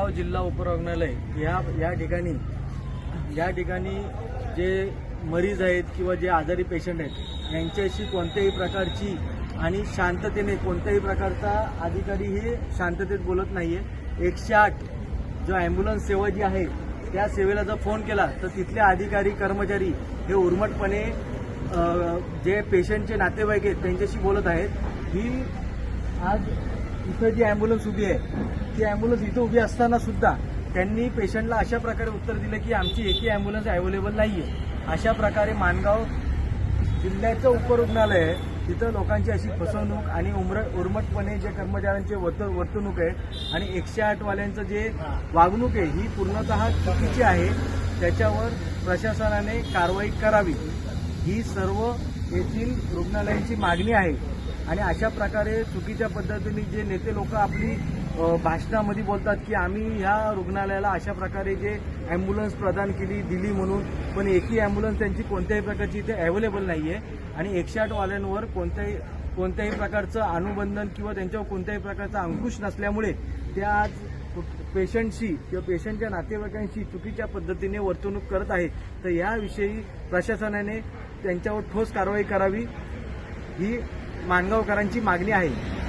जळगाव जिल्हा उपरुग्णालय या या ठिकाणी या ठिकाणी जे मरीज आहेत किंवा जे आजारी पेशंट आहेत यांच्याशी कोणत्याही प्रकारची आणि शांततेने कोणत्याही प्रकारचा अधिकारी हे शांततेत बोलत नाही आहे एकशे आठ जो ॲम्ब्युलन्स सेवा जी आहे त्या सेवेला जर फोन केला तर तिथले अधिकारी कर्मचारी हे उर्मटपणे जे पेशंटचे नातेवाईक आहेत त्यांच्याशी बोलत आहेत. ही आज इथं जी अँब्युलन्स उभी आहे ती ॲम्ब्युलन्स इथं उभी असताना सुद्धा त्यांनी पेशंटला अशा प्रकारे उत्तर दिलं की आमची एकही अँब्युलन्स अवेलेबल नाही आहे अशा प्रकारे मानगाव जिल्ह्याचं उपरुग्णालय आहे. तिथं लोकांची अशी फसवणूक आणि उमर उर्मटपणे जे कर्मचाऱ्यांचे वर्त वर्तणूक आहे आणि एकशे आठवाल्यांचं जे वागणूक आहे ही पूर्णतः चुकीची आहे. त्याच्यावर प्रशासनाने कारवाई करावी. ही सर्व येथील रुग्णालयांची मागणी आहे. आणि अशा प्रकारे चुकीच्या पद्धतीने जे नेते लोक आपली भाषणामध्ये बोलतात की आम्ही ह्या रुग्णालयाला अशा प्रकारे जे ॲम्ब्युलन्स प्रदान केली दिली म्हणून पण एकही ॲम्ब्युलन्स त्यांची कोणत्याही प्रकारची इथे अवेलेबल नाही आहे आणि एकशे आठवाल्यांवर कोणत्याही कोणत्याही प्रकारचं अनुबंधन किंवा त्यांच्यावर कोणत्याही प्रकारचा अंकुश नसल्यामुळे त्या आज पेशंटशी किंवा पेशंटच्या नातेवाईकांशी चुकीच्या पद्धतीने वर्तणूक करत आहे तर याविषयी प्रशासनाने त्यांच्यावर ठोस कारवाई करावी. ही मानगावकरांची मागणी आहे.